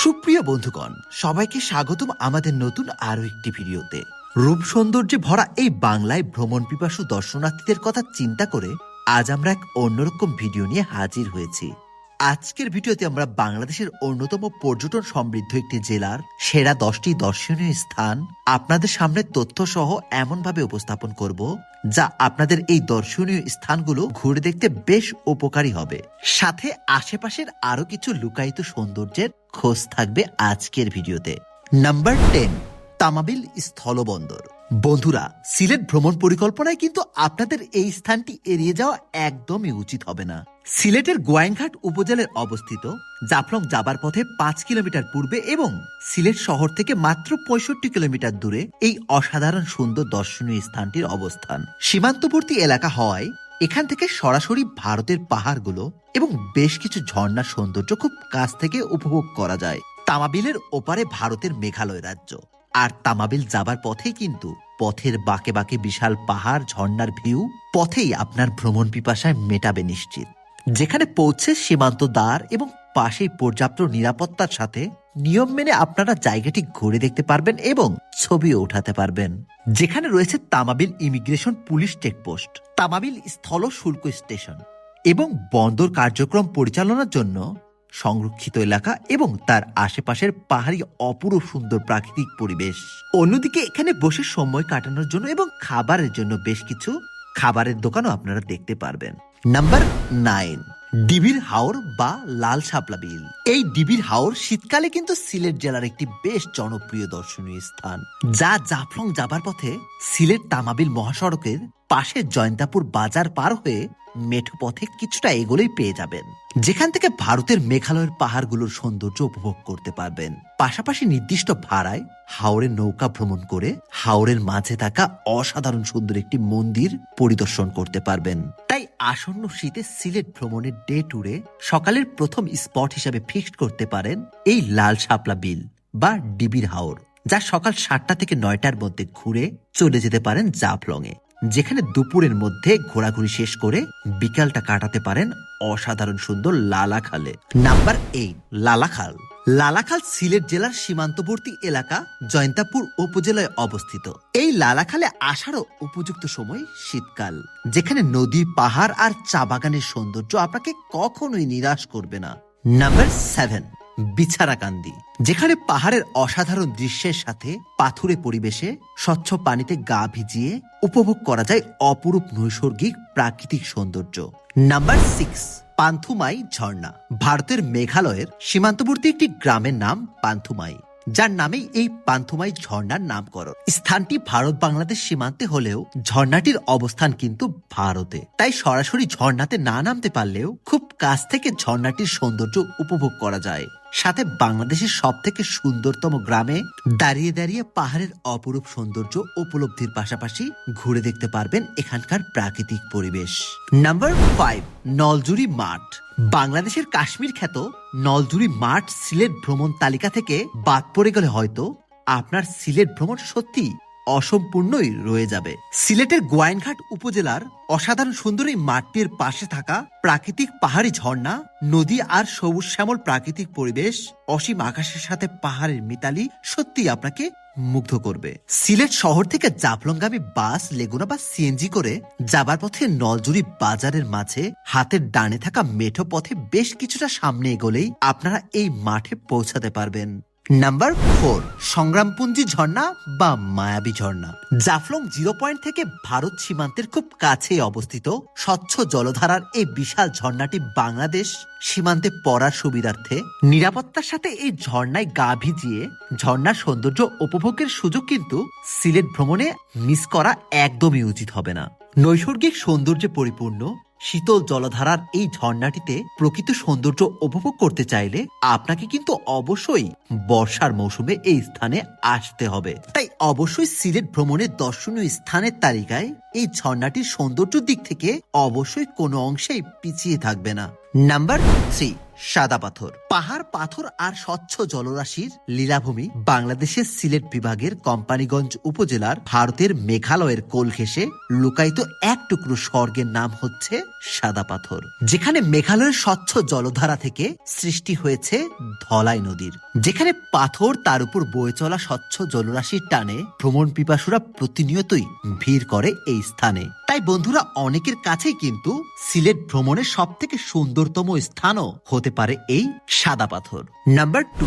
সুপ্রিয় বন্ধুগণ, সবাইকে স্বাগতম আমাদের নতুন আরও একটি ভিডিওতে। রূপ সৌন্দর্যে ভরা এই বাংলায় ভ্রমণ পিপাসু দর্শনার্থীদের কথা চিন্তা করে আজ আমরা এক অন্যরকম ভিডিও নিয়ে হাজির হয়েছি। আজকের ভিডিওতে আমরা বাংলাদেশের অন্যতম পর্যটন সমৃদ্ধ একটি জেলার সেরা দশটি দর্শনীয় স্থান আপনাদের সামনে তথ্য সহ এমনভাবে উপস্থাপন করব, যা আপনাদের এই দর্শনীয় স্থানগুলো ঘুরে দেখতে বেশ উপকারী হবে। সাথে আশেপাশের আরও কিছু লুকায়িত সৌন্দর্যের খোঁজ থাকবে আজকের ভিডিওতে। নাম্বার টেন, তামাবিল স্থলবন্দর। বন্ধুরা, সিলেট ভ্রমণ পরিকল্পনায় কিন্তু আপনাদের এই স্থানটি এড়িয়ে যাওয়া একদমই উচিত হবে না। সিলেটের গোয়াইনঘাট উপজেলায় অবস্থিত, জাফলং যাবার পথে পাঁচ কিলোমিটার পূর্বে এবং সিলেট শহর থেকে মাত্র পঁয়ষট্টি কিলোমিটার দূরে এই অসাধারণ সুন্দর দর্শনীয় স্থানটির অবস্থান। সীমান্তবর্তী এলাকা হওয়ায় এখান থেকে সরাসরি ভারতের পাহাড়গুলো এবং বেশ কিছু ঝর্ণার সৌন্দর্য খুব কাছ থেকে উপভোগ করা যায়। তামাবিলের ওপারে ভারতের মেঘালয় রাজ্য। আর তামাবিল যাবার পথেই কিন্তু, পথের বাঁকে বাঁকে বিশাল পাহাড়, ঝর্ণার ভিউ, পথেই আপনার ভ্রমণ পিপাসায় মেটাবে নিশ্চিত। যেখানে পৌঁছে সীমান্ত দ্বার এবং পাশেই পর্যাপ্ত নিরাপত্তার সাথে নিয়ম মেনে আপনারা জায়গাটি ঘুরে দেখতে পারবেন এবং ছবিও উঠাতে পারবেন। যেখানে রয়েছে Tamabil immigration police checkpost, Tamabil স্থল শুল্ক স্টেশন এবং বন্দর কার্যক্রম পরিচালনার জন্য সংরক্ষিত এলাকা এবং তার আশেপাশের পাহাড়ি অপূর্ব সুন্দর প্রাকৃতিক পরিবেশ। অন্যদিকে এখানে বসে সময় কাটানোর জন্য এবং খাবারের জন্য বেশ কিছু খাবারের দোকানও আপনারা দেখতে পারবেন। নাম্বার নাইন ডিবির হাওর বা লাল শাপলা বিল। এই ডিবির হাওর শীতকালে কিন্তু সিলেট জেলার একটি বেশ জনপ্রিয় দর্শনীয় স্থান। যা জাফলং যাবার পথে সিলেট তামাবিল মহাসড়কের পাশে জয়ন্তাপুর বাজার পার হয়ে মেঠো পথে কিছুটা এগোলেই পেয়ে যাবেন। যেখান থেকে ভারতের মেঘালয়ের পাহাড়গুলোর সৌন্দর্য উপভোগ করতে পারবেন। পাশাপাশি নির্দিষ্ট ভাড়ায় হাওড়ে নৌকা ভ্রমণ করে হাওড়ের মাঝে থাকা অসাধারণ সুন্দর একটি মন্দির পরিদর্শন করতে পারবেন। তাই আসন্ন শীতে সিলেট ভ্রমণের ডে ট্যুরে সকালের প্রথম স্পট হিসাবে ফিক্সড করতে পারেন এই লাল শাপলা বিল বা ডিবির হাওর, যা সকাল সাতটা থেকে নয়টার মধ্যে ঘুরে চলে যেতে পারেন জাফলং এ যেখানে দুপুরের মধ্যে ঘোরাঘুরি শেষ করে বিকালটা কাটাতে পারেন অসাধারণ সুন্দর লালাখালে। Number eight Lalakhal. Lalakhal Sylhet জেলার সীমান্তবর্তী এলাকা, জয়ন্তাপুর উপজেলায় অবস্থিত। এই লালাখালে আসারও উপযুক্ত সময় শীতকাল, যেখানে নদী, পাহাড় আর চা বাগানের সৌন্দর্য আপনাকে কখনোই নিরাশ করবে না। নাম্বার সেভেন বিছারাকান্দি যেখানে পাহাড়ের অসাধারণ দৃশ্যের সাথে পাথুরে পরিবেশে স্বচ্ছ পানিতে গা ভিজিয়ে উপভোগ করা যায় অপরূপ নৈসর্গিক প্রাকৃতিক সৌন্দর্য। নাম্বার সিক্স, পান্থুমাই ঝর্ণা, ভারতের মেঘালয়ের সীমান্তবর্তী একটি গ্রামের নাম পান্থুমাই। যার নামেই এই পান্থুমাই ঝর্ণার নামকরণ। স্থানটি ভারত বাংলাদেশ সীমান্তে হলেও ঝর্ণাটির অবস্থান কিন্তু ভারতে। তাই সরাসরি ঝর্ণাতে না নামতে পারলেও খুব কাছ থেকে ঝর্ণাটির সৌন্দর্য উপভোগ করা যায়। সাথে বাংলাদেশের সব থেকে সুন্দরতম গ্রামে দাঁড়িয়ে দাঁড়িয়ে পাহাড়ের অপরূপ সৌন্দর্য উপলব্ধির পাশাপাশি ঘুরে দেখতে পারবেন এখানকার প্রাকৃতিক পরিবেশ। নাম্বার ফাইভ নলজুরি মাঠ। বাংলাদেশের কাশ্মীর খ্যাত নলজুরি মাঠ সিলেট ভ্রমণ তালিকা থেকে বাদ পড়ে গেলে হয়তো আপনার সিলেট ভ্রমণ সত্যি অসম্পূর্ণই রয়ে যাবে। সিলেটের গোয়াইনঘাট উপজেলার অসাধারণ সুন্দর এই মাঠটির পাশে থাকা প্রাকৃতিক পাহাড়ি ঝর্ণা, নদী আর সবুজ শ্যামল প্রাকৃতিক পরিবেশ, অসীম আকাশের সাথে পাহাড়ের মিতালি সত্যি আপনাকে মুগ্ধ করবে। সিলেট শহর থেকে জাফলংগামী বাস, লেগুনা বা সিএনজি করে যাবার পথে নলজুরি বাজারের মাঝে হাতের ডানে থাকা মেঠো পথে বেশ কিছুটা সামনে এগোলেই আপনারা এই মাঠে পৌঁছাতে পারবেন। নাম্বার ফোর সংগ্রামপুঞ্জি ঝর্ণা বা মায়াবী ঝর্ণা। জাফলং জিরো পয়েন্ট থেকে ভারত সীমান্তের খুব কাছেই অবস্থিত। স্বচ্ছ জলধারার এই বিশাল ঝর্ণাটি বাংলাদেশ সীমান্তে পড়ার সুবিধার্থে। নিরাপত্তার সাথে এই ঝর্ণায় গা ভিজিয়ে ঝর্ণার সৌন্দর্য উপভোগের সুযোগ কিন্তু সিলেট ভ্রমণে মিস করা একদমই উচিত হবে না। নৈসর্গিক সৌন্দর্যে পরিপূর্ণ শীতল জলধারার এই ঝর্ণাটিতে প্রকৃত সৌন্দর্য উপভোগ করতে চাইলে আপনাকে কিন্তু অবশ্যই বর্ষার মৌসুমে এই স্থানে আসতে হবে। তাই অবশ্যই সিলেট ভ্রমণের দর্শনীয় স্থানের তালিকায় এই ঝর্ণাটির সৌন্দর্য দিক থেকে অবশ্যই কোনো অংশেই পিছিয়ে থাকবে না। নাম্বার থ্রি সাদা পাথর। পাহাড়, পাথর আর স্বচ্ছ জলরাশির লীলাভূমি বাংলাদেশের সিলেট বিভাগের কোম্পানিগঞ্জ উপজেলার ভারতের মেঘালয়ের কোল ঘেঁষে লুকায়িত এক টুকরো স্বর্গের নাম হচ্ছে সাদা পাথর, যেখানে মেঘালয়ের স্বচ্ছ জলধারা থেকে সৃষ্টি হয়েছে ধলাই নদীর। যেখানে পাথর তার উপর বয়ে চলা স্বচ্ছ জলরাশির টানে ভ্রমণ পিপাসুরা প্রতিনিয়তই ভিড় করে এই স্থানে। তাই বন্ধুরা, অনেকের কাছেই কিন্তু সিলেট ভ্রমণের সব থেকে সুন্দরতম স্থানও হতে পারে এই সাদা পাথর। Number two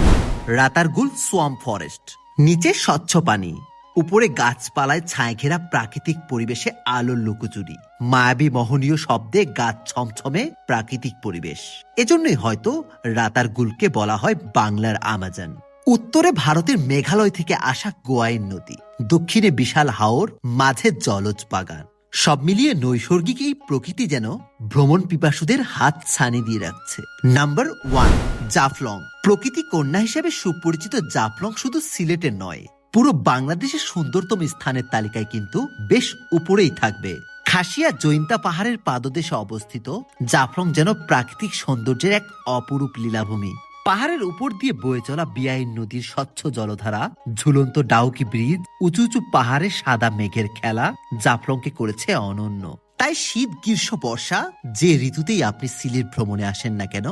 Ratargul swamp forest নিচে স্বচ্ছ পানি, উপরে গাছপালায় ছায় ঘেরা প্রাকৃতিক পরিবেশে আলোর লুকোচুরি, মায়াবী মহনীয় শব্দে গাছ ছমছমে প্রাকৃতিক পরিবেশ। এজন্যই হয়তো রাতারগুলকে বলা হয় বাংলার আমাজন। উত্তরে ভারতের মেঘালয় থেকে আসা গোয়াইন নদী, দক্ষিণে বিশাল হাওর, মাঝে জলজ বাগান। সব মিলিয়ে নৈসর্গিক এই প্রকৃতি যেন ভ্রমণ পিপাসুদের হাত ছানি দিয়ে রাখছে। Number one Jaflong. প্রকৃতি কন্যা হিসেবে সুপরিচিত জাফলং শুধু সিলেটের নয়, পুরো বাংলাদেশের সুন্দরতম স্থানের তালিকায় কিন্তু বেশ উপরেই থাকবে। খাসিয়া জৈন্তা পাহাড়ের পাদদেশে অবস্থিত, জাফলং যেন প্রাকৃতিক সৌন্দর্যের এক অপরূপ লীলাভূমি। পাহাড়ের উপর দিয়ে বয়ে চলা বিয়াইন নদীর স্বচ্ছ জলধারা, ঝুলন্ত ডাউকি ব্রিজ, উঁচু উঁচু পাহাড়ে সাদা মেঘের খেলা জাফলংকে করেছে অনন্য। তাই শীত, গ্রীষ্ম, বর্ষা যে ঋতুতেই আপনি সিলেট ভ্রমণে আসেন না কেন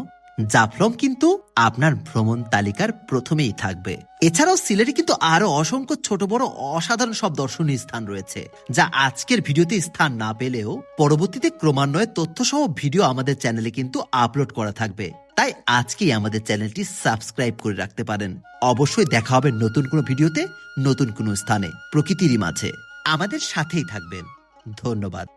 জাফলং কিন্তু আপনার ভ্রমণ তালিকার প্রথমেই থাকবে। এছাড়াও সিলেটে কিন্তু আরও অসংখ্য ছোট, বড়, অসাধারণ সব দর্শনীয় স্থান রয়েছে, যা আজকের ভিডিওতে স্থান না পেলেও পরবর্তীতে ক্রমান্বয়ে তথ্য সহ ভিডিও আমাদের চ্যানেলে কিন্তু আপলোড করা থাকবে। তাই আজকেই আমাদের চ্যানেলটি সাবস্ক্রাইব করে রাখতে পারেন। অবশ্যই দেখা হবে নতুন কোনো ভিডিওতে, নতুন কোনো স্থানে, প্রকৃতিরই মাঝে। আমাদের সাথেই থাকবেন। ধন্যবাদ।